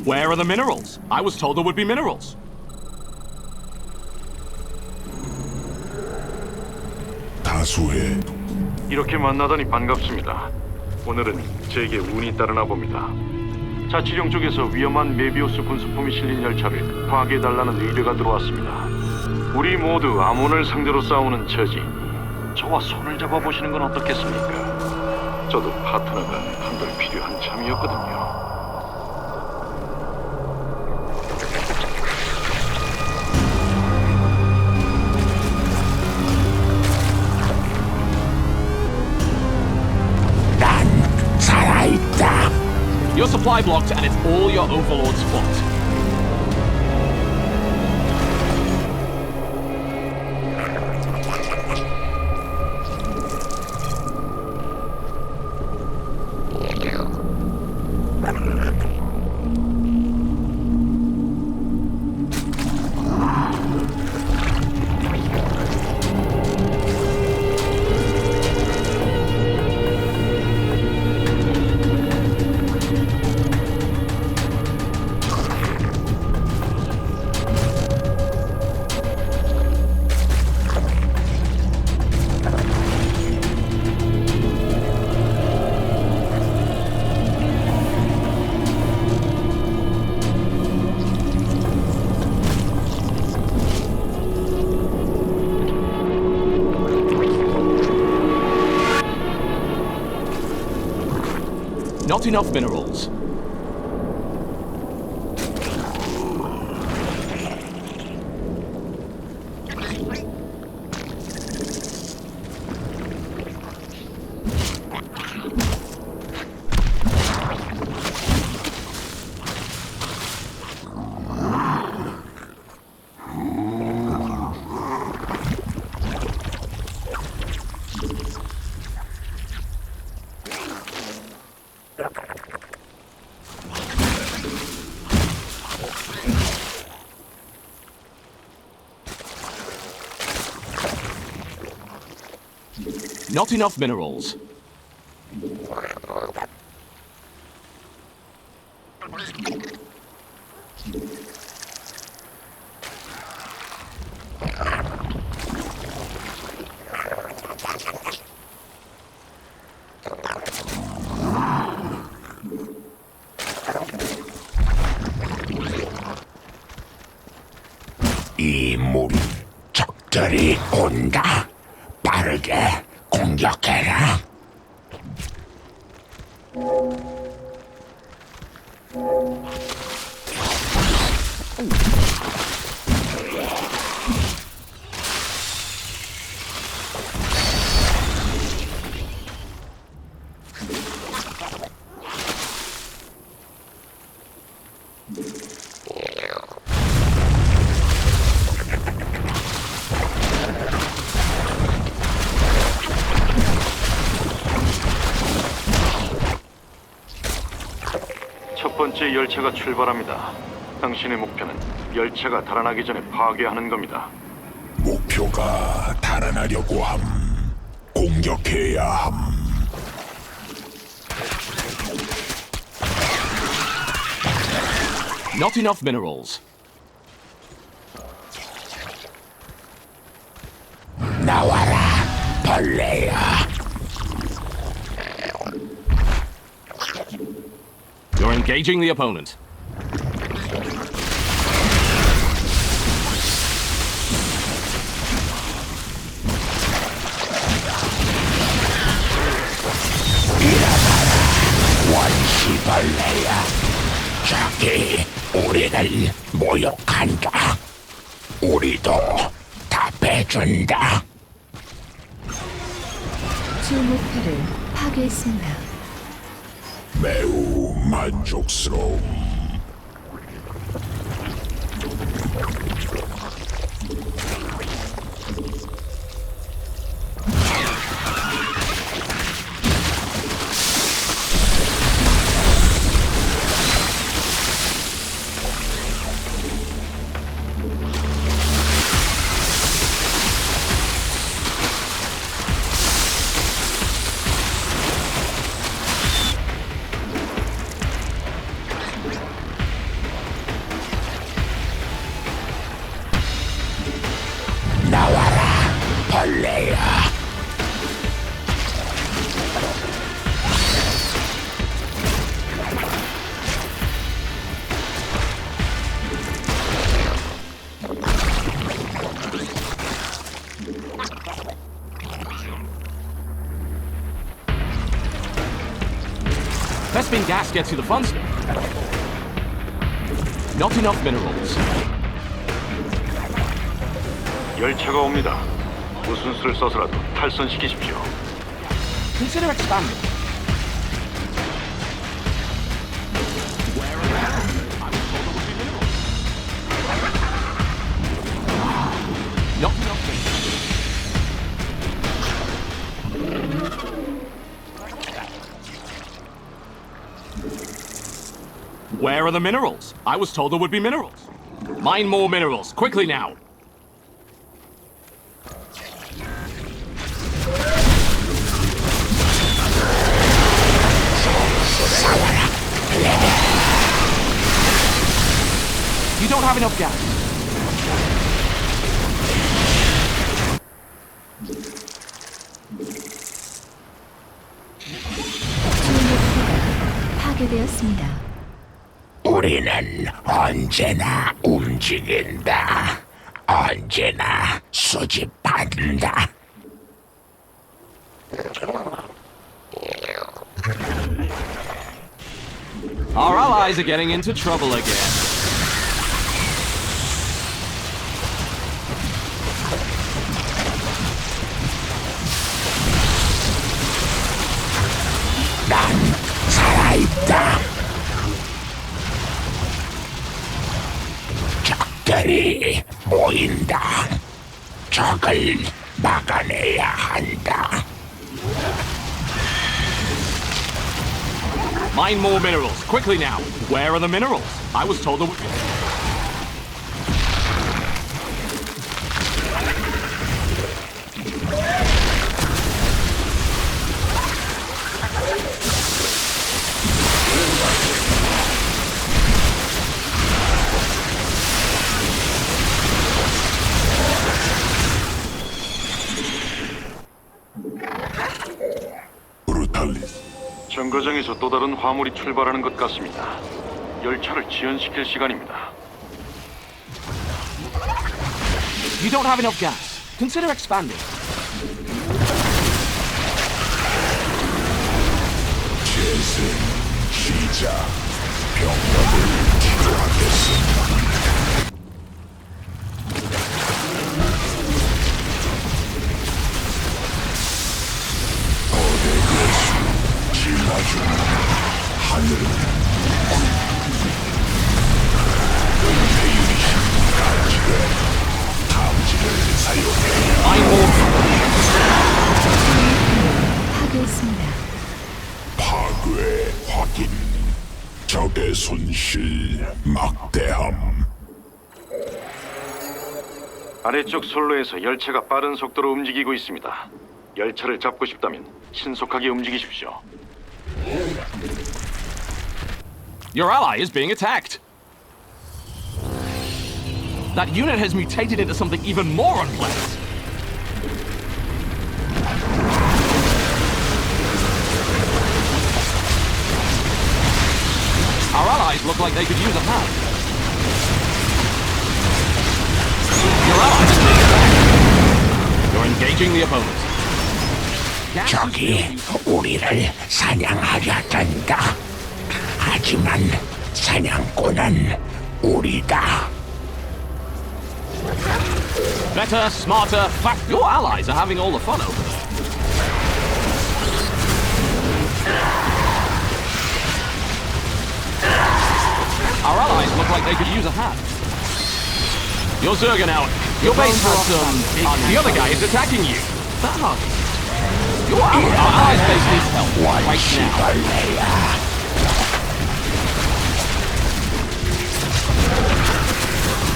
Where are the minerals? I was told there would be minerals. 다수의 이렇게 만나다니 반갑습니다. 오늘은 제게 운이 따르나 봅니다. 자치령 쪽에서 위험한 메비우스 군수품이 실린 열차를 파괴해달라는 의뢰가 들어왔습니다. 우리 모두 아몬을 상대로 싸우는 처지. 저와 손을 잡아보시는 건 어떻겠습니까? 저도 파트너가 한돌 필요한 참이었거든요. Your supply blocked, and it's all your overlord's fault. Not enough minerals. Not enough minerals. 이 물이 적들이 온다. 열차가 출발합니다. 당신의 목표는 열차가 달아나기 전에 파괴하는 겁니다. 목표가 달아나려고 함. 공격해야 함. Not enough minerals. 나와라, 벌레야. Engaging the opponent. 원시벌레야. 저기 우리를 모욕한다. 우리도 답해준다. 주 목표를 파괴했습니다. 매우 만족스러움. Bespin gas gets you the fun stuff. Not enough minerals. 열차가 옵니다. 무슨 수를 써서라도 탈선시키십시오. Consider expanding. Where are the minerals? I was told there would be minerals. Mine more minerals, quickly now. You don't have enough gas. 주 목표가 파괴되었습니다. 우리는 언제나 움직인다. 언제나 수집한다. Our allies are getting into trouble again. boinda. Mine more minerals, quickly now. Where are the minerals? I was told there were... 정거장에서 또 다른 화물이 출발하는 것 같습니다. 열차를 지연시킬 시간입니다. You don't have enough gas. Consider expanding. 재생 시작. 병력을 기도하겠습니다. 파괴했습니다. 파괴 확인 적의 손실 막대함 아래쪽 선로에서 열차가 빠른 속도로 움직이고 있습니다. 열차를 잡고 싶다면 신속하게 움직이십시오. Your ally is being attacked. That unit has mutated into something even more unpleasant. Our allies look like they could use a hand. Your allies are being attacked. You're engaging the opponent. Gas is 적이 being used- 우리를 사냥하려 든다 하지만 사냥꾼은 우리다 Better, smarter, fast. Your allies are having all the fun over there. Our allies look like they could use a hand. You're Zerga now. Your base has some. Uh, the other guy is attacking you. That hard. Your ally, our allies' base needs help right now.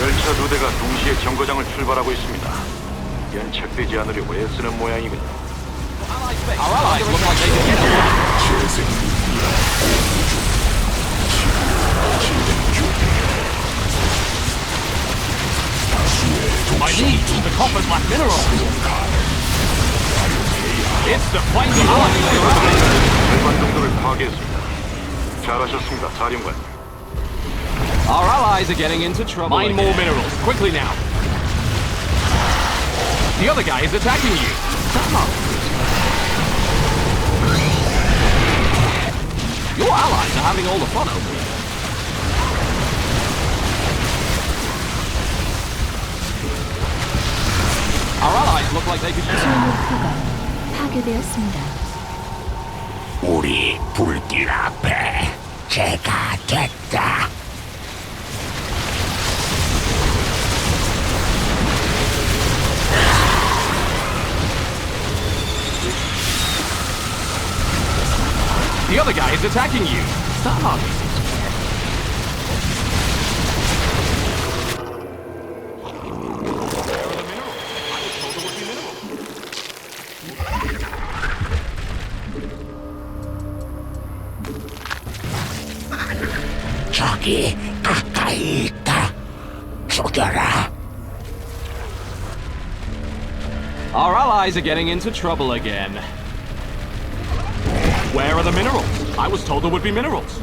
열차 두 대가 동시에 정거장을 출발하고 있습니다. 연착되지 않으려고 애쓰는 모양이군요. My liege, the coffers lack minerals. It's the. Your allies. 절반 정도를 파괴했습니다. 잘하셨습니다, 사령관님. Our allies are getting into trouble. Mine more minerals, quickly now. The other guy is attacking you. Come on. Your are having all the fun over here. Our allies look like they could use 주 목표가 파괴되었습니다. 우리 불길 앞에 제가 됐다. The other guy is attacking you. Stop. 저기 가까이 있다. 죽여라. Our allies are getting into trouble again. Where are the minerals? I was told there would be minerals.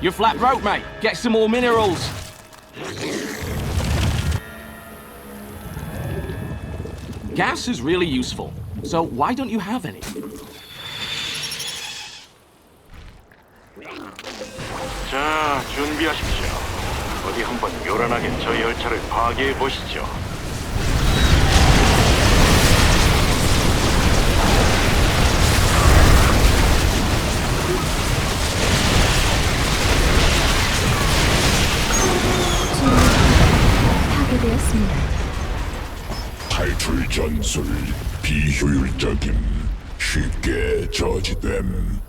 You're flat broke, mate. Get some more minerals. Gas is really useful, so why don't you have any? 자, 준비하십시오. 어디 한번 요란하게 저 열차를 파괴해 보시죠. 파괴되었습니다. 탈출 전술 비효율적임 쉽게 저지됨.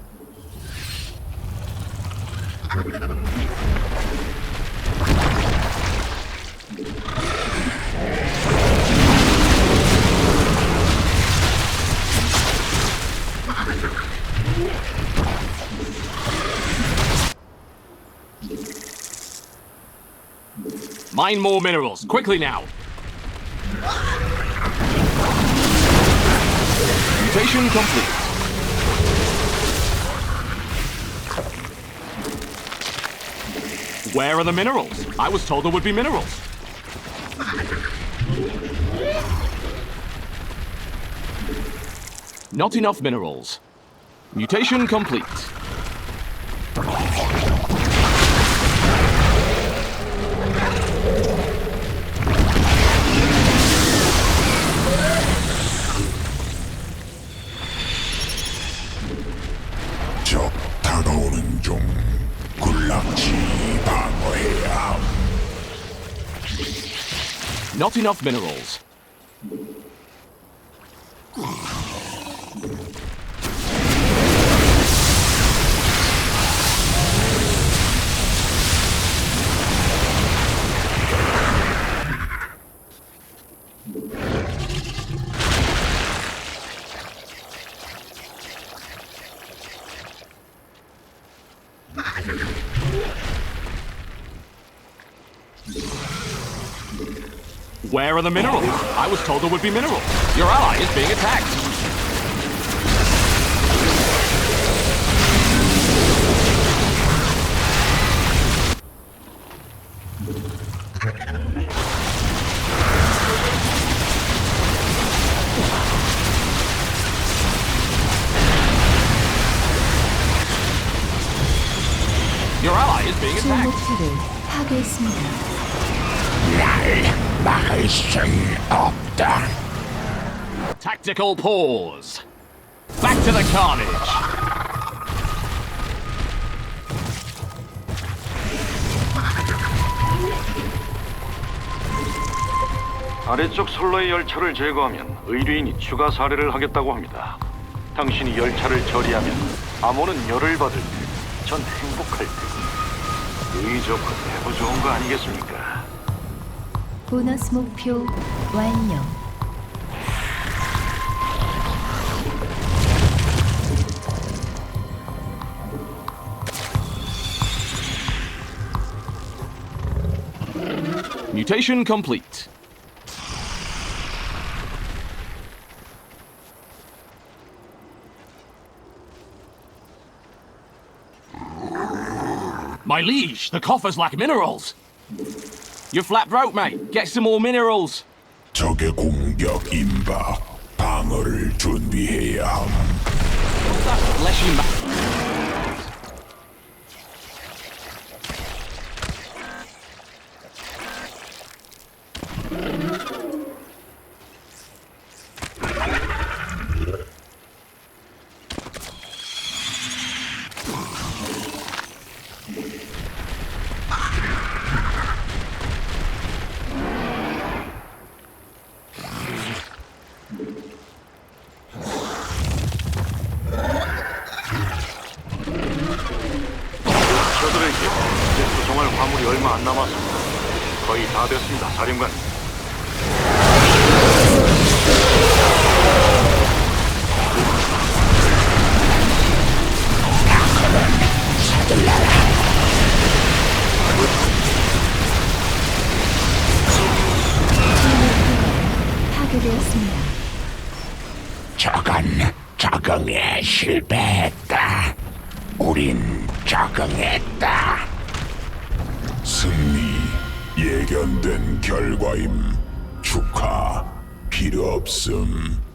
Mine more minerals, quickly now. Mutation complete. Where are the minerals? I was told there would be minerals. Not enough minerals. Mutation complete. Not enough minerals. Where are the minerals? I was told there would be minerals. Your ally is being attacked. 순 없다. Tactical pause. Back to the carnage. 아래쪽 선로의 열차를 제거하면 의뢰인이 추가 사례를 하겠다고 합니다. 당신이 열차를 처리하면 암호는 열을 받을 테. 전 행복할 테고. 의 좋고 대부 좋은 거 아니겠습니까? 보너스 목표 완료. Mutation complete. My liege, the coffers lack minerals. You're flat broke, mate. Get some more minerals. 적의 공격 임박. 방어를 준비해야 함. Bless you, mate. 사령관. 파괴되었습니다. 저건 적응에 실패했다. 우린 적응했다. 예견된 결과임. 축하 필요 없음.